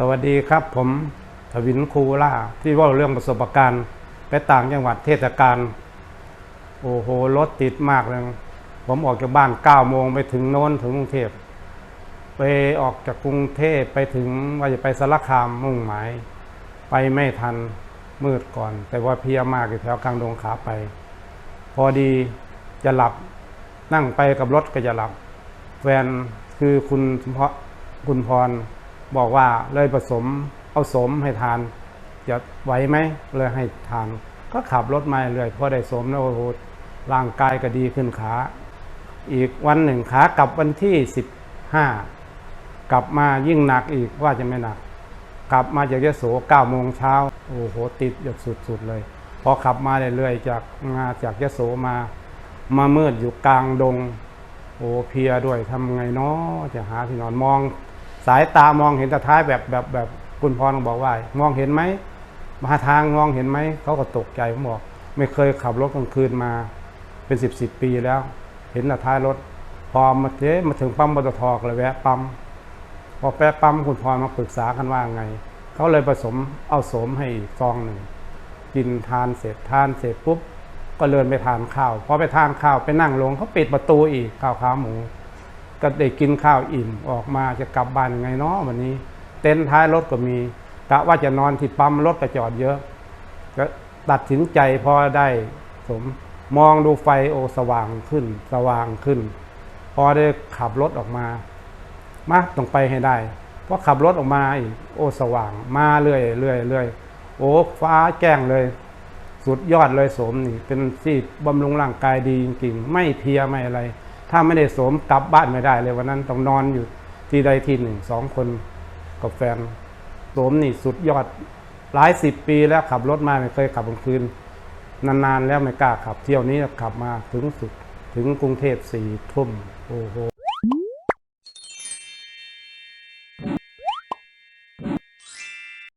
สวัสดีครับผมทวินคูล่าที่ว่าเรื่องประสบการณ์ไปต่างจังหวัดเทศกาลโอ้โหรถติดมากเลย ผมออกจากบ้าน9โมงไปถึงโน้นถึงกรุงเทพไปออกจากกรุงเทพไปถึงว่าจะไปสารคามมุ่งหมาย ไปไม่ทันมืดก่อน แต่ว่าเพียมากอยู่แถวกลางดงขาไป พอดีจะหลับนั่งไปกับรถก็จะหลับ แฟนคือคุณเพาะคุณพร บอกว่าเลยผสมเอาสมให้ทาน จะไหวไหมเลยให้ทาน ก็ขับรถมาเรื่อยพอได้สมแล้วโอ้โหร่างกายก็ดีขึ้นขา อีกวันหนึ่งขากลับวันที่สิบห้ากลับมายิ่งหนักอีกว่าจะไม่หนัก กลับมาจากยโสเก้าโมงเช้าโอ้โหติดแบบสุดๆเลย พอขับมาเรื่อยๆจากมาจากยโสมา มามืดอยู่กลางดง โอ้เพียด้วยทำไงเนาะจะหาที่นอนมอง สายตามองเห็นแต่ท้ายแบบแบบแบบคุณพรบอกว่า มองเห็นไหมมาทางมองเห็นไหมเขาก็ตกใจผมบอก ไม่เคยขับรถกลางคืนมาเป็นสิบสิบปีแล้ว เห็นแต่ท้ายรถ พอมาเจ๊มาถึงปั๊มปตทกเลยแวะปั๊มพอแปะปั๊มคุณพรมาปรึกษากันว่าไงเขาเลยผสมเอาสมให้ซองหนึ่งกินทานเสร็จทานเสร็จปุ๊บก็เดินไปทานข้าวพอไปทานข้าวไปนั่งลงเขาปิดประตูอีกข้าวขาหมู ก็ได้กินข้าวอิ่มออกมาจะกลับบ้านยังไงเนาะวันนี้ เต็นท์ท้ายรถก็มีกะว่าจะนอนที่ปั๊มรถก็จอดเยอะ ก็ตัดสินใจพอได้สมมองดูไฟโอสว่างขึ้น สว่างขึ้น พอได้ขับรถออกมา มาต้องไปให้ได้พอขับรถออกมาอีกโอสว่างมาเรื่อยเรื่อยเรื่อยโอ้ฟ้าแจ้งเลย สุดยอดเลยสมนี่ เป็นที่บำรุงร่างกายดีจริงๆ ไม่เพียไม่อะไร ถ้าไม่ได้โสมกลับบ้านไม่ได้เลยวันนั้นต้องนอนอยู่ที่ใดที่หนึ่งสองคนกับแฟนโสมนี่สุดยอดหลายสิบปีแล้วขับรถมาไม่เคยขับกลางคืน นานๆแล้วไม่กล้าขับเที่ยวนี้ขับมาถึงสุดถึงกรุงเทพสี่ทุ่มโอ้โห